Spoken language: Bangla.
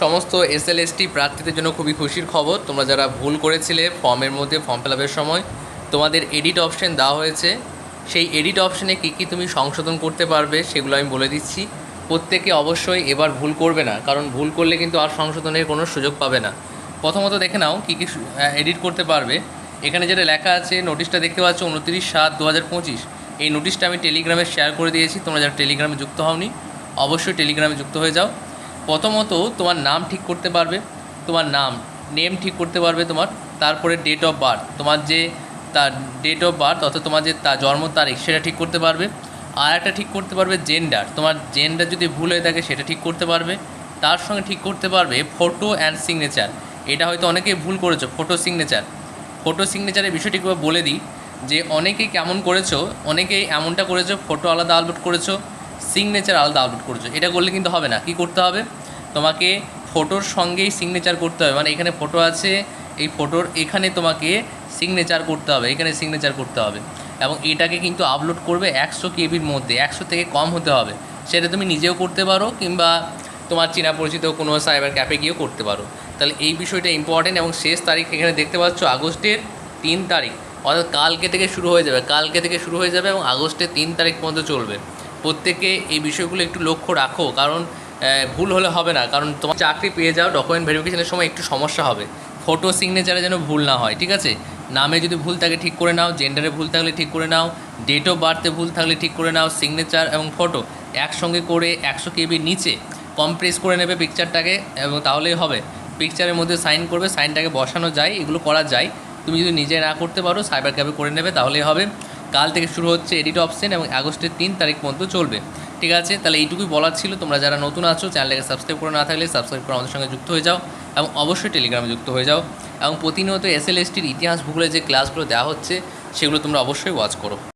সমস্ত এস এসএলএসটি প্রার্থীদের জন্য খুবই খুশির খবর। তোমরা যারা ভুল করেছিলে, ফর্মের মধ্যে ফর্ম ফিল সময় তোমাদের এডিট অপশন দেওয়া হয়েছে। সেই এডিট অপশনে কী কী তুমি সংশোধন করতে পারবে সেগুলো আমি বলে দিচ্ছি। প্রত্যেকে অবশ্যই এবার ভুল করবে না, কারণ ভুল করলে কিন্তু আর সংশোধনের কোনো সুযোগ পাবে না। প্রথমত দেখে নাও কী কী এডিট করতে পারবে। এখানে যেটা লেখা আছে নোটিশটা দেখতে পাচ্ছ উনত্রিশ সাত দু হাজার পঁচিশ। এই নোটিশটা আমি টেলিগ্রামে শেয়ার করে দিয়েছি, তোমরা যারা টেলিগ্রামে যুক্ত হওনি, অবশ্যই টেলিগ্রামে যুক্ত হয়ে যাও। প্রথমত তোমার নাম ঠিক করতে পারবে, তোমার নাম নেম ঠিক করতে পারবে তোমার, তারপরে ডেট অফ বার্থ তোমার যে তার ডেট অফ বার্থ অর্থাৎ তোমার যে তার জন্ম তারিখ সেটা ঠিক করতে পারবে। আর একটা ঠিক করতে পারবে জেন্ডার তোমার জেন্ডার যদি ভুল হয়ে থাকে সেটা ঠিক করতে পারবে। তার সঙ্গে ঠিক করতে পারবে ফটো অ্যান্ড সিগনেচার এটা হয়তো অনেকেই ভুল করেছ ফটো সিগনেচার ফটো সিগনেচারের বিষয়টি বলে দিই যে অনেকেই কেমন করেছ, অনেকেই এমনটা করেছ ফটো আলাদা আপলোড করেছ সিগনেচার আলাদা আপলোড করছ। এটা করলে কিন্তু হবে না। কি করতে হবে? তোমাকে ফটোর সঙ্গেই সিগনেচার করতে হবে। মানে এখানে ফটো আছে, এই ফটোর এখানে তোমাকে সিগনেচার করতে হবে। এখানে সিগনেচার করতে হবে। এবং এটাকে কিন্তু আপলোড করবে একশো কেবির মধ্যে। একশো থেকে কম হতে হবে। সেটা তুমি নিজেও করতে পারো কিংবা তোমার চেনা পরিচিত কোনো সাইবার ক্যাফে গিয়েও করতে পারো। তাহলে এই বিষয়টা ইম্পর্টেন্ট এবং শেষ তারিখ এখানে দেখতে পাচ্ছ, আগস্টের তিন তারিখ। অর্থাৎ কালকে থেকে শুরু হয়ে যাবে। কালকে থেকে শুরু হয়ে যাবে এবং আগস্টের তিন তারিখ পর্যন্ত চলবে। প্রত্যেকে এই বিষয়গুলো একটু লক্ষ্য রাখো, কারণ ভুল হলে হবে না। কারণ তোমার চাকরি পেয়ে যাও ডকুমেন্ট ভেরিফিকেশনের সময় একটু সমস্যা হবে। ফটো সিগনেচারে যেন ভুল না হয়, ঠিক আছে? নামে যদি ভুল থাকে ঠিক করে নাও জেন্ডারে ভুল থাকলে ঠিক করে নাও ডেট অফ বার্থে ভুল থাকলে ঠিক করে নাও সিগনেচার এবং ফটো একসঙ্গে করে একশো কেবি নিচে কমপ্রেস করে নেবে পিকচারটাকে এবং তাহলেই হবে। পিকচারের মধ্যে সাইন করবে সাইনটাকে বসানো যায়, এগুলো করা যায়। তুমি যদি নিজে না করতে পারো সাইবার ক্যাবে করে নেবে, তাহলেই হবে। কাল থেকে শুরু হচ্ছে এডিট অপশন এবং আগস্টের তিন তারিখ পর্যন্ত চলবে। ঠিক আছে? তাহলে এইটুকুই বলার ছিল। তোমরা যারা নতুন আছো, চ্যানেলটাকে সাবস্ক্রাইব করে না থাকলে সাবস্ক্রাইব করে আমাদের সঙ্গে যুক্ত হয়ে যাও এবং অবশ্যই টেলিগ্রামে যুক্ত হয়ে যাও এবং প্রতিনিয়ত এস এল ইতিহাস ভূগোলের যে ক্লাসগুলো দেওয়া হচ্ছে, সেগুলো তোমরা অবশ্যই ওয়াচ করো।